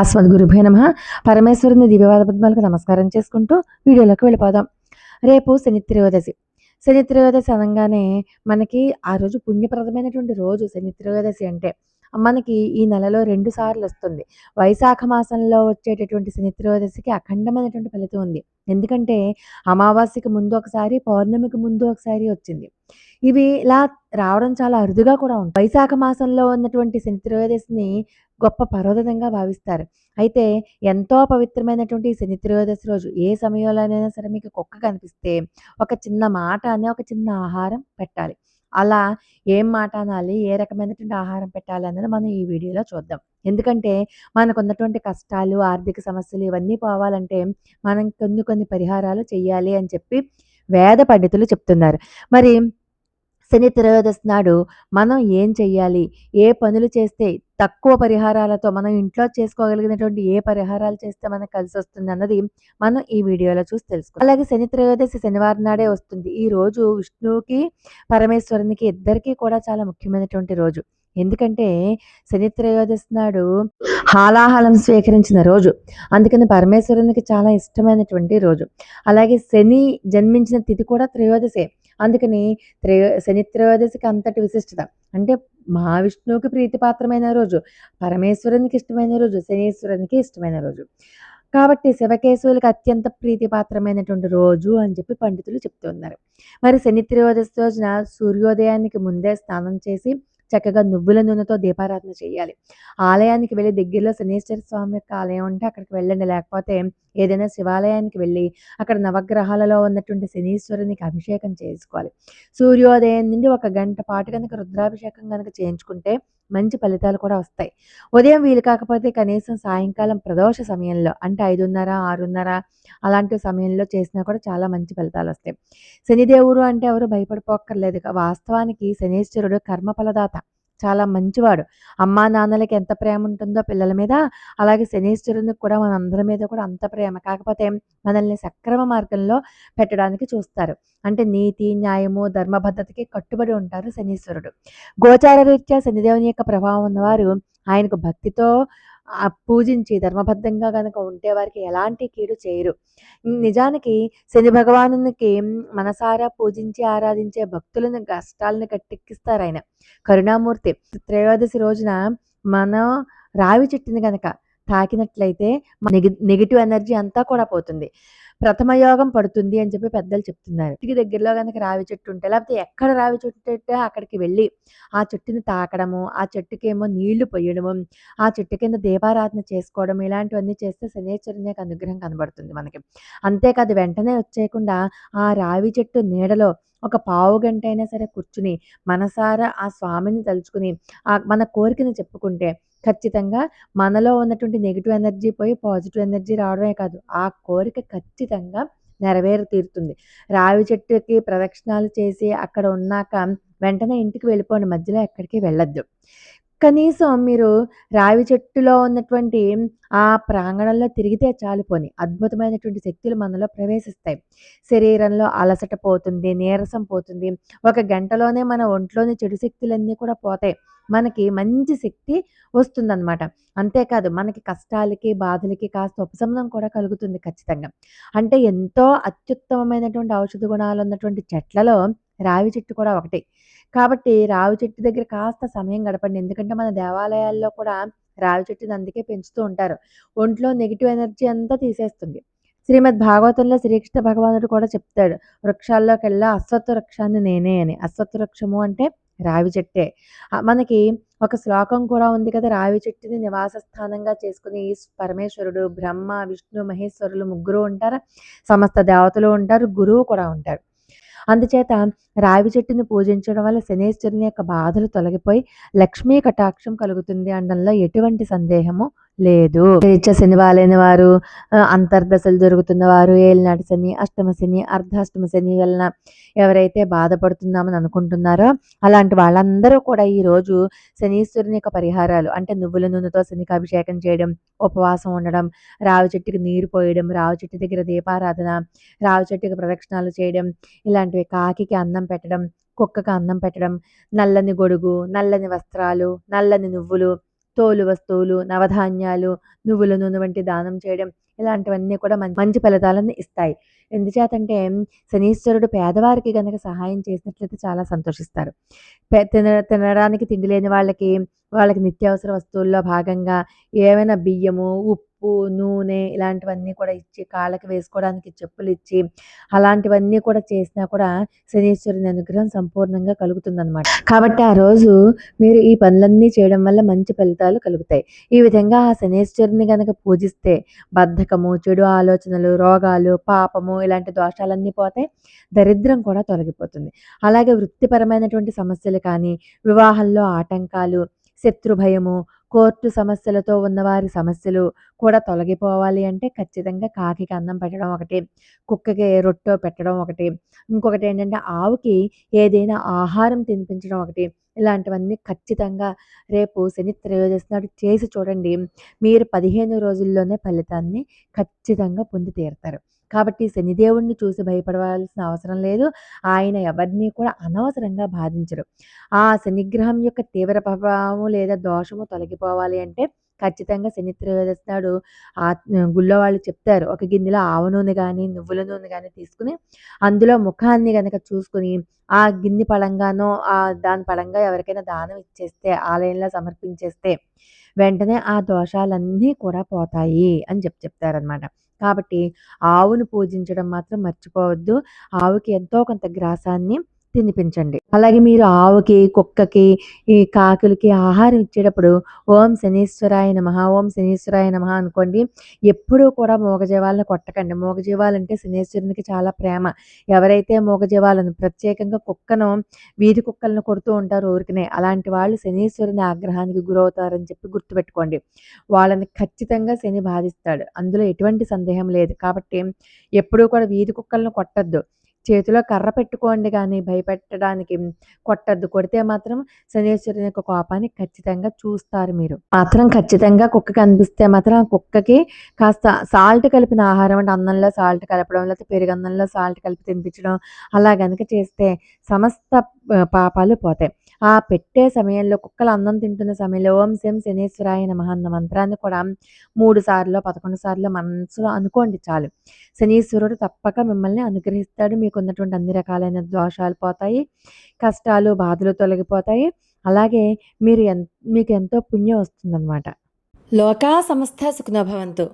అస్మద్ గురుభే నమ. పరమేశ్వరుని దివ్యవాద పద్మాలకు నమస్కారం చేసుకుంటూ వీడియోలోకి వెళ్ళిపోదాం. రేపు శని త్రయోదశి. శని త్రయోదశి అనగానే మనకి ఆ రోజు పుణ్యప్రదమైనటువంటి రోజు శని త్రయోదశి అంటే. మనకి ఈ నెలలో రెండు సార్లు వస్తుంది. వైశాఖ మాసంలో వచ్చేటటువంటి శని త్రయోదశికి అఖండమైనటువంటి ఫలితం ఉంది. ఎందుకంటే అమావాస్యకి ముందు ఒకసారి పౌర్ణమికి ముందు ఒకసారి వచ్చింది. ఇవి ఇలా రావడం చాలా అరుదుగా కూడా ఉంటుంది. వైశాఖ మాసంలో ఉన్నటువంటి శని త్రయోదశిని గొప్ప పర్వదంగా భావిస్తారు. అయితే ఎంతో పవిత్రమైనటువంటి శని త్రయోదశి రోజు ఏ సమయంలోనైనా సరే మీకు కుక్క కనిపిస్తే ఒక చిన్న మాట అనే ఒక చిన్న ఆహారం పెట్టాలి. అలా ఏం మాట అనాలి? ఏ రకమైనటువంటి ఆహారం పెట్టాలి? అన్నది మనం ఈ వీడియోలో చూద్దాం. ఎందుకంటే మనకు ఉన్నటువంటి కష్టాలు ఆర్థిక సమస్యలు ఇవన్నీ పోవాలంటే మనం కొన్ని కొన్ని పరిహారాలు చేయాలి అని చెప్పి వేద పండితులు చెప్తున్నారు. మరి శని త్రయోదశి నాడు మనం ఏం చెయ్యాలి? ఏ పనులు చేస్తే తక్కువ పరిహారాలతో మనం ఇంట్లో చేసుకోగలిగినటువంటి ఏ పరిహారాలు చేస్తే మనకు కలిసి వస్తుంది అన్నది మనం ఈ వీడియోలో చూసి తెలుసుకో అలాగే శని త్రయోదశి శనివారం నాడే వస్తుంది. ఈ రోజు విష్ణువుకి పరమేశ్వరునికి ఇద్దరికీ కూడా చాలా ముఖ్యమైనటువంటి రోజు. ఎందుకంటే శని త్రయోదశి నాడు హాలాహలం స్వీకరించిన రోజు. అందుకని పరమేశ్వరునికి చాలా ఇష్టమైనటువంటి రోజు. అలాగే శని జన్మించిన తిథి కూడా త్రయోదశే. అందుకని త్రయో శని త్రయోదశికి అంతటి విశిష్టత. అంటే మహావిష్ణువుకి ప్రీతిపాత్రమైన రోజు పరమేశ్వరునికి ఇష్టమైన రోజు శనీశ్వరునికి ఇష్టమైన రోజు. కాబట్టి శివకేశవులకు అత్యంత ప్రీతిపాత్రమైనటువంటి రోజు అని చెప్పి పండితులు చెప్తున్నారు మరి శని త్రయోదశి రోజున సూర్యోదయానికి ముందే స్నానం చేసి చక్కగా నువ్వుల నూనెతో దీపారాధన చేయాలి. ఆలయానికి వెళ్ళి దగ్గరలో శనీశ్వర స్వామి యొక్క ఆలయం ఉంటే అక్కడికి వెళ్ళండి. లేకపోతే ఏదైనా శివాలయానికి వెళ్ళి అక్కడ నవగ్రహాలలో ఉన్నటువంటి శనీశ్వరునికి అభిషేకం చేసుకోవాలి. సూర్యోదయం నుండి ఒక గంట పాటు కనుక రుద్రాభిషేకం కనుక చేయించుకుంటే మంచి ఫలితాలు కూడా వస్తాయి. ఉదయం వీలు కాకపోతే కనీసం సాయంకాలం ప్రదోష సమయంలో అంటే ఐదున్నర ఆరున్నర అలాంటి సమయంలో చేసినా కూడా చాలా మంచి ఫలితాలు వస్తాయి. శనిదేవుడు అంటే ఎవరు భయపడిపోక్కర్లేదు. వాస్తవానికి శనీశ్వరుడు కర్మఫలదాత. చాలా మంచివాడు. అమ్మా నాన్నలకి ఎంత ప్రేమ ఉంటుందో పిల్లల మీద అలాగే శనీశ్వరునికి కూడా మన అందరి మీద కూడా అంత ప్రేమ. కాకపోతే మనల్ని సక్రమ మార్గంలో పెట్టడానికి చూస్తారు. అంటే నీతి న్యాయము ధర్మబద్ధతకి కట్టుబడి ఉంటారు శనీశ్వరుడు. గోచార రీత్యా శనిదేవుని యొక్క ప్రభావం ఉన్నవారు ఆయనకు భక్తితో పూజించి ధర్మబద్ధంగా కనుక ఉంటే వారికి ఎలాంటి కీడు చేయరు. నిజానికి శని భగవానునికి మనసారా పూజించి ఆరాధించే భక్తులను కష్టాలను కట్టెక్కిస్తారు ఆయన. కరుణామూర్తి త్రయోదశి రోజున మనం రావి చెట్టుని కనుక తాకినట్లయితే నెగి నెగిటివ్ ఎనర్జీ అంతా కూడా పోతుంది. ప్రథమ యోగం పడుతుంది అని చెప్పి పెద్దలు చెప్తున్నారు. ఇంటికి దగ్గరలో కనుక రావి చెట్టు ఉంటే లేకపోతే ఎక్కడ రావి చెట్టు ఉంటే అక్కడికి వెళ్ళి ఆ చెట్టుని తాకడము ఆ చెట్టుకేమో నీళ్ళు పొయ్యడము ఆ చెట్టు కింద దీపారాధన చేసుకోవడం ఇలాంటివన్నీ చేస్తే శనేశ్వరుని యొక్క అనుగ్రహం కనబడుతుంది మనకి. అంతేకాదు వెంటనే వచ్చేయకుండా ఆ రావి చెట్టు నీడలో ఒక పావు గంట అయినా సరే కూర్చుని మనసారా ఆ స్వామిని తలుచుకుని ఆ మన కోరికను చెప్పుకుంటే ఖచ్చితంగా మనలో ఉన్నటువంటి నెగిటివ్ ఎనర్జీ పోయి పాజిటివ్ ఎనర్జీ రావడమే కాదు ఆ కోరిక ఖచ్చితంగా నెరవేరు తీరుతుంది రావి చెట్టుకి ప్రదక్షిణాలు చేసి అక్కడ ఉన్నాక వెంటనే ఇంటికి వెళ్ళిపోండి మధ్యలో ఎక్కడికి వెళ్ళొద్దు. కనీసం మీరు రావి చెట్టులో ఉన్నటువంటి ఆ ప్రాంగణంలో తిరిగితే చాలు పోని. అద్భుతమైనటువంటి శక్తులు మనలో ప్రవేశిస్తాయి. శరీరంలో అలసట పోతుంది నీరసం పోతుంది. ఒక గంటలోనే మన ఒంట్లోని చెడు శక్తులన్నీ కూడా పోతాయి. మనకి మంచి శక్తి వస్తుందన్నమాట. అంతేకాదు మనకి కష్టాలకి బాధలకి కాస్త ఉపశమనం కూడా కలుగుతుంది ఖచ్చితంగా. అంటే ఎంతో అత్యుత్తమమైనటువంటి ఔషధ గుణాలు ఉన్నటువంటి చెట్లలో రావి చెట్టు కూడా ఒకటి. కాబట్టి రావి చెట్టు దగ్గర కాస్త సమయం గడపండి. ఎందుకంటే మన దేవాలయాల్లో కూడా రావి చెట్టుని అందుకే పెంచుతూ ఉంటారు. ఒంట్లో నెగిటివ్ ఎనర్జీ అంతా తీసేస్తుంది. శ్రీమద్ భాగవతంలో శ్రీకృష్ణ భగవానుడు కూడా చెప్తాడు వృక్షాల్లోకెల్లా అశ్వత్థ వృక్షాన్ని నేనే అని. అశ్వత్థ వృక్షము అంటే రావి చెట్టే. మనకి ఒక శ్లోకం కూడా ఉంది కదా రావి చెట్టుని నివాస స్థానంగా చేసుకుని పరమేశ్వరుడు బ్రహ్మ విష్ణు మహేశ్వరులు ముగ్గురు ఉంటారు. సమస్త దేవతలు ఉంటారు గురువు కూడా ఉంటారు అందుచేత రావి చెట్టుని పూజించడం వల్ల శనేశ్వరుని యొక్క బాధలు తొలగిపోయి లక్ష్మీ కటాక్షం కలుగుతుంది అనడంలో ఎటువంటి సందేహము లేదు. రీత్యా శనివాలైన వారు అంతర్దశలు జరుగుతున్న వారు ఏలినాటి శని అష్టమ శని అర్ధాష్టమ శని వలన ఎవరైతే బాధపడుతున్నామని అనుకుంటున్నారో అలాంటి వాళ్ళందరూ కూడా ఈరోజు శనీశ్వరుని యొక్క పరిహారాలు అంటే నువ్వుల నూనెతో శనికి అభిషేకం చేయడం ఉపవాసం ఉండడం రావి చెట్టుకి నీరు పోయడం రావి చెట్టు దగ్గర దీపారాధన రావి చెట్టుకి ప్రదక్షిణాలు చేయడం ఇలాంటివి కాకికి అన్నం పెట్టడం కుక్కకు అన్నం పెట్టడం నల్లని గొడుగు నల్లని వస్త్రాలు నల్లని నువ్వులు తోలు వస్తువులు నవధాన్యాలు నువ్వుల నూనె వంటి దానం చేయడం ఇలాంటివన్నీ కూడా మంచి ఫలితాలను ఇస్తాయి. ఎందుచేతంటే శనీశ్వరుడు పేదవారికి గనక సహాయం చేసినట్లయితే చాలా సంతోషిస్తారు. తిన తినడానికి తిండి లేని వాళ్ళకి వాళ్ళకి నిత్యావసర వస్తువుల్లో భాగంగా ఏమైనా బియ్యము ఉప్పు నూనె ఇలాంటివన్నీ కూడా ఇచ్చి కాళ్ళకి వేసుకోవడానికి చెప్పులు ఇచ్చి అలాంటివన్నీ కూడా చేసినా కూడా శనీశ్వరుని అనుగ్రహం సంపూర్ణంగా కలుగుతుందన్నమాట. కాబట్టి ఆ రోజు మీరు ఈ పనులన్నీ చేయడం వల్ల మంచి ఫలితాలు కలుగుతాయి. ఈ విధంగా ఆ శనీశ్వరుని కనుక పూజిస్తే బద్ధకము చెడు ఆలోచనలు రోగాలు పాపము ఇలాంటి దోషాలన్నీ పోతాయి దరిద్రం కూడా తొలగిపోతుంది. అలాగే వృత్తిపరమైనటువంటి సమస్యలు కానీ వివాహంలో ఆటంకాలు శత్రు భయము కోర్టు సమస్యలతో ఉన్నవారి సమస్యలు కూడా తొలగిపోవాలి అంటే ఖచ్చితంగా కాకికి అన్నం పెట్టడం ఒకటి కుక్కకి రొట్టె పెట్టడం ఒకటి. ఇంకొకటి ఏంటంటే ఆవుకి ఏదైనా ఆహారం తినిపించడం ఒకటి. ఇలాంటివన్నీ ఖచ్చితంగా రేపు శని త్రయోదశి నాడు చేసి చూడండి. మీరు పదిహేను రోజుల్లోనే ఫలితాన్ని ఖచ్చితంగా పొంది తీరుతారు. కాబట్టి శనిదేవుణ్ణి చూసి భయపడవలసిన అవసరం లేదు. ఆయన ఎవరిని కూడా అనవసరంగా బాధించరు. ఆ శనిగ్రహం యొక్క తీవ్ర ప్రభావము లేదా దోషము తొలగిపోవాలి అంటే ఖచ్చితంగా శని త్రయోదశి నాడు ఆ గుళ్ళో వాళ్ళు చెప్తారు. ఒక గిన్నెలో ఆవ నూనె కానీ నువ్వుల నూనె కానీ తీసుకుని అందులో ముఖాన్ని కనుక చూసుకుని ఆ గిన్నె పడంగానో ఆ దాని పడంగా ఎవరికైనా దానం ఇచ్చేస్తే ఆలయంలో సమర్పించేస్తే వెంటనే ఆ దోషాలన్నీ కూడా పోతాయి అని చెప్పి చెప్తారనమాట కాబట్టి ఆవును పూజించడం మాత్రం మర్చిపోవద్దు. ఆవుకి ఎంతో కొంత గ్రాసాన్ని తినిపించండి. అలాగే మీరు ఆవుకి కుక్కకి ఈ కాకులకి ఆహారం ఇచ్చేటప్పుడు ఓం శనీశ్వరాయ నమ ఓం శనీశ్వరాయ నమ అనుకోండి. ఎప్పుడూ కూడా మూగజీవాలను కొట్టకండి. మూగజీవాలంటే శనీశ్వరునికి చాలా ప్రేమ. ఎవరైతే మూగజీవాలను ప్రత్యేకంగా కుక్కను వీధి కుక్కలను కొడుతూ ఉంటారు ఊరికనే అలాంటి వాళ్ళు శనీశ్వరుని ఆగ్రహానికి గురవుతారని చెప్పి గుర్తుపెట్టుకోండి. వాళ్ళని ఖచ్చితంగా శని బాధిస్తాడు. అందులో ఎటువంటి సందేహం లేదు. కాబట్టి ఎప్పుడూ కూడా వీధి కుక్కలను కొట్టద్దు. చేతిలో కర్ర పెట్టుకోండి కానీ భయపెట్టడానికి కొట్టద్దు. కొడితే మాత్రం శనీశ్వరుని యొక్క కోపాన్ని ఖచ్చితంగా చూస్తారు మీరు. మాత్రం ఖచ్చితంగా కుక్క కనిపిస్తే మాత్రం ఆ కుక్కకి కాస్త సాల్ట్ కలిపిన ఆహారం అంటే అన్నంలో సాల్ట్ కలపడం లేకపోతే పెరుగన్నంలో సాల్ట్ కలిపి తినిపించడం అలా కనుక చేస్తే సమస్త పాపాలు పోతాయి. ఆ పెట్టే సమయంలో కుక్కలు అన్నం తింటున్న సమయంలో ఓం శం శనీశ్వరాయ నమః అన్న మంత్రాన్ని కూడా మూడు సార్లు పదకొండు సార్లు మనసులో అనుకోండి చాలు. శనీశ్వరుడు తప్పక మిమ్మల్ని అనుగ్రహిస్తాడు. మీకు ఉన్నటువంటి అన్ని రకాలైన దోషాలు పోతాయి కష్టాలు బాధలు తొలగిపోతాయి. అలాగే మీరు ఎన్ మీకు ఎంతో పుణ్యం వస్తుందన్నమాట. లోకా సమస్త సుఖనోభవంతు